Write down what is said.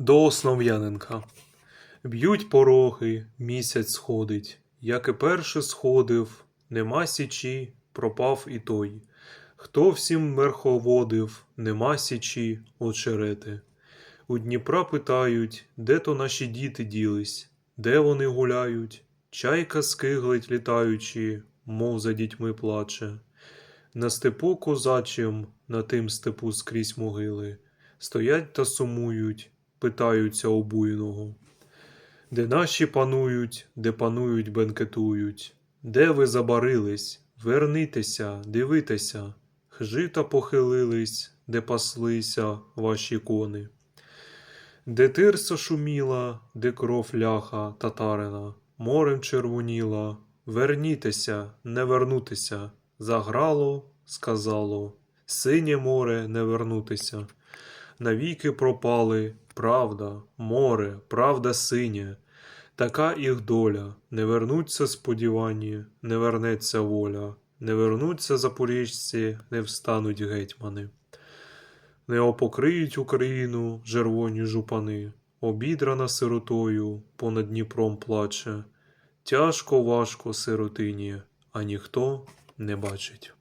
До Основ'яненка. Б'ють пороги, місяць сходить. Як і перше сходив, нема січі, пропав і той. Хто всім верховодив, нема січі, очерети. У Дніпра питають, де то наші діти ділись, де вони гуляють. Чайка скиглить літаючи, мов за дітьми плаче. На степу козачим, на тим степу скрізь могили, стоять та сумують, питаються у буйного. Де наші панують, де панують, бенкетують, де ви забарились, вернитеся, дивитеся, хжита похилились, де паслися ваші кони. Де тирса шуміла, де кров ляха татарина, морем червоніла, вернітеся, не вернутися, заграло, сказало, синє море не вернутися. Навіки пропали правда, море, правда синє, така їх доля, не вернуться сподівання, не вернеться воля, не вернуться запоріжці, не встануть гетьмани. Не опокриють Україну жервоні жупани, обідрана сиротою, понад Дніпром плаче. Тяжко, важко сиротині, а ніхто не бачить.